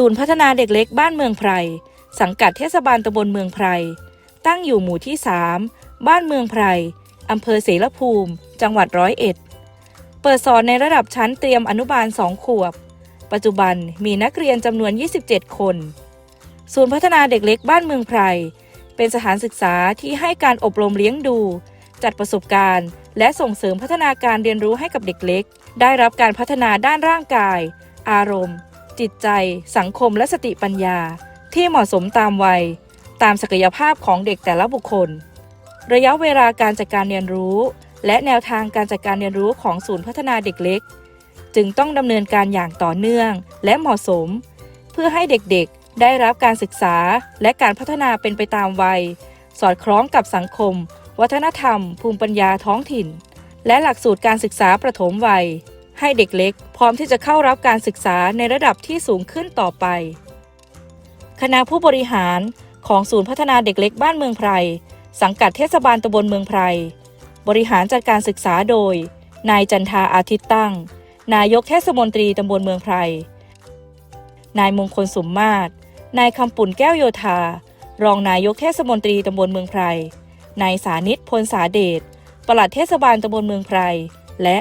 ศูนย์พัฒนาเด็กเล็กบ้านเมืองไพร สังกัดเทศบาลตำบลเมืองไพร ตั้งอยู่หมู่ที่ 3 บ้านเมืองไพรอำเภอเสรภูมิ จังหวัดร้อยเอ็ด เปิดสอนในระดับชั้นเตรียมอนุบาล2ขวบ ปัจจุบันมีนักเรียนจำนวน 27 คน ศูนย์พัฒนาเด็กเล็กบ้านเมืองไพร เป็นสถานศึกษาที่ให้การอบรมเลี้ยงดู จัดประสบการณ์ และส่งเสริมพัฒนาการเรียนรู้ให้กับเด็กเล็ก ได้รับการพัฒนาด้านร่างกาย อารมณ์ จิตใจ สังคมและสติปัญญา ที่เหมาะสมตามวัย ตามศักยภาพของเด็กแต่ละบุคคล ระยะเวลาการจัดการเรียนรู้ และแนวทางการจัดการเรียนรู้ของศูนย์พัฒนาเด็กเล็ก จึงต้องดำเนินการอย่างต่อเนื่องและเหมาะสม เพื่อให้เด็กๆ ได้รับการศึกษาและการพัฒนาเป็นไปตามวัย สอดคล้องกับสังคม วัฒนธรรม ภูมิปัญญาท้องถิ่น และหลักสูตรการศึกษาประถมวัย ให้เด็กเล็ก พร้อมที่จะเข้ารับการศึกษาในระดับที่สูงขึ้นต่อไป คณะผู้บริหารของศูนย์พัฒนาเด็กเล็กบ้านเมืองไพร สังกัดเทศบาลตำบลเมืองไพร บริหารจัดการศึกษาโดย นายจันทาอาทิตย์ตั้ง นายกเทศมนตรีตำบลเมืองไพร นายมงคลสมมาตร นายคำปุ่นแก้วโยธา รองนายกเทศมนตรีตำบลเมืองไพร นายสานิตพลสาเดชปลัดเทศบาลตำบลเมืองไพร และ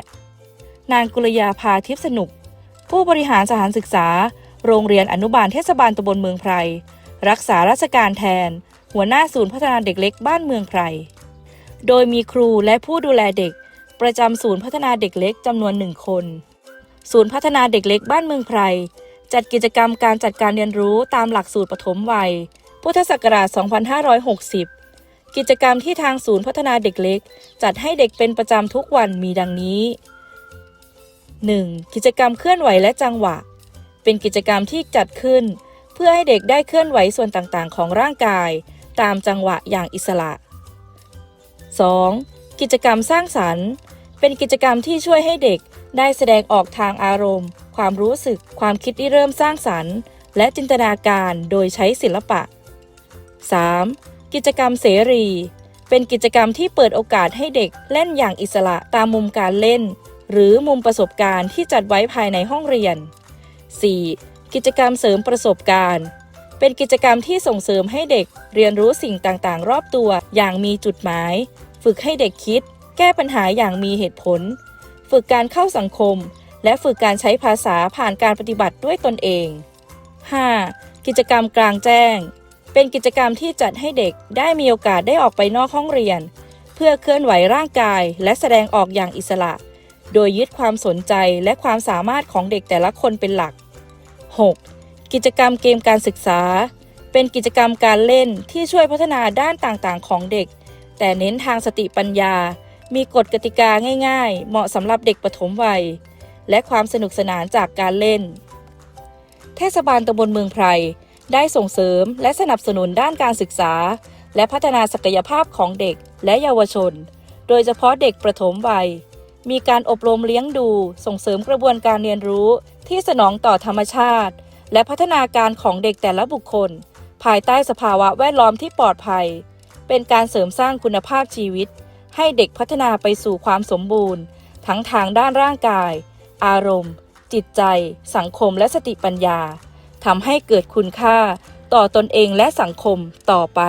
นางกุลยาพาทิพสนุก ผู้บริหารสถานศึกษา โรงเรียนอนุบาลเทศบาลตำบลเมืองไพร รักษาราชการแทน หัวหน้าศูนย์พัฒนาเด็กเล็กบ้านเมืองไพร โดยมีครูและผู้ดูแลเด็ก ประจำศูนย์พัฒนาเด็กเล็กจำนวนหนึ่งคน ศูนย์พัฒนาเด็กเล็กบ้านเมืองไพร จัดกิจกรรมการจัดการเรียนรู้ตามหลักสูตรปฐมวัย พุทธศักราช 2560กิจกรรมที่ทางศูนย์พัฒนาเด็กเล็ก จัดให้เด็กเป็นประจำทุกวันมีดังนี้ 1. กิจกรรมเคลื่อนไหวและจังหวะ เป็นกิจกรรมที่จัดขึ้น เพื่อให้เด็กได้เคลื่อนไหวส่วนต่างๆ ของร่างกาย ตามจังหวะอย่างอิสระ 2. กิจกรรมสร้างสรรค์ เป็นกิจกรรมที่ช่วยให้เด็กได้แสดงออกทางอารมณ์ ความรู้สึก ความคิดที่เริ่มสร้างสรรค์ และจินตนาการโดยใช้ศิลปะ 3. กิจกรรมเสรี เป็นกิจกรรมที่เปิดโอกาสให้เด็กเล่นอย่างอิสระตามมุมการเล่น หรือมุมประสบการณ์ที่จัดไว้ภายในห้องเรียน 4. กิจกรรมเสริมประสบการณ์ เป็นกิจกรรมที่ส่งเสริมให้เด็กเรียนรู้สิ่งต่างๆ รอบตัวอย่างมีจุดหมาย ฝึกให้เด็กคิด แก้ปัญหาอย่างมีเหตุผล ฝึกการเข้าสังคม และฝึกการใช้ภาษาผ่านการปฏิบัติด้วยตนเอง 5. กิจกรรมกลางแจ้ง เป็นกิจกรรมที่จัดให้เด็กได้มีโอกาสได้ออกไปนอกห้องเรียน เพื่อเคลื่อนไหวร่างกายและแสดงออกอย่างอิสระ โดยยึดความสนใจและความสามารถของเด็กแต่ละคนเป็นหลัก 6. กิจกรรมเกมการศึกษา เป็นกิจกรรมการเล่นที่ช่วยพัฒนาด้านต่างๆ ของเด็ก แต่เน้นทางสติปัญญา มีกฎกติกาง่ายๆ เหมาะสำหรับเด็กปฐมวัย และความสนุกสนานจากการเล่น เทศบาลตำบลเมืองไพร ได้ส่งเสริมและสนับสนุนด้านการศึกษา และพัฒนาศักยภาพของเด็กและเยาวชน โดยเฉพาะเด็กประถมวัย มีการอบรมเลี้ยงดูส่งเสริมกระบวนการเรียนรู้ที่สนองต่อธรรมชาติ และพัฒนาการของเด็กแต่ละบุคคล ภายใต้สภาวะแวดล้อมที่ปลอดภัย เป็นการเสริมสร้างคุณภาพชีวิต ให้เด็กพัฒนาไปสู่ความสมบูรณ์ ทั้งทางด้านร่างกาย อารมณ์ จิตใจ สังคมและสติปัญญาทำให้เกิดคุณค่าต่อตนเองและสังคมต่อไป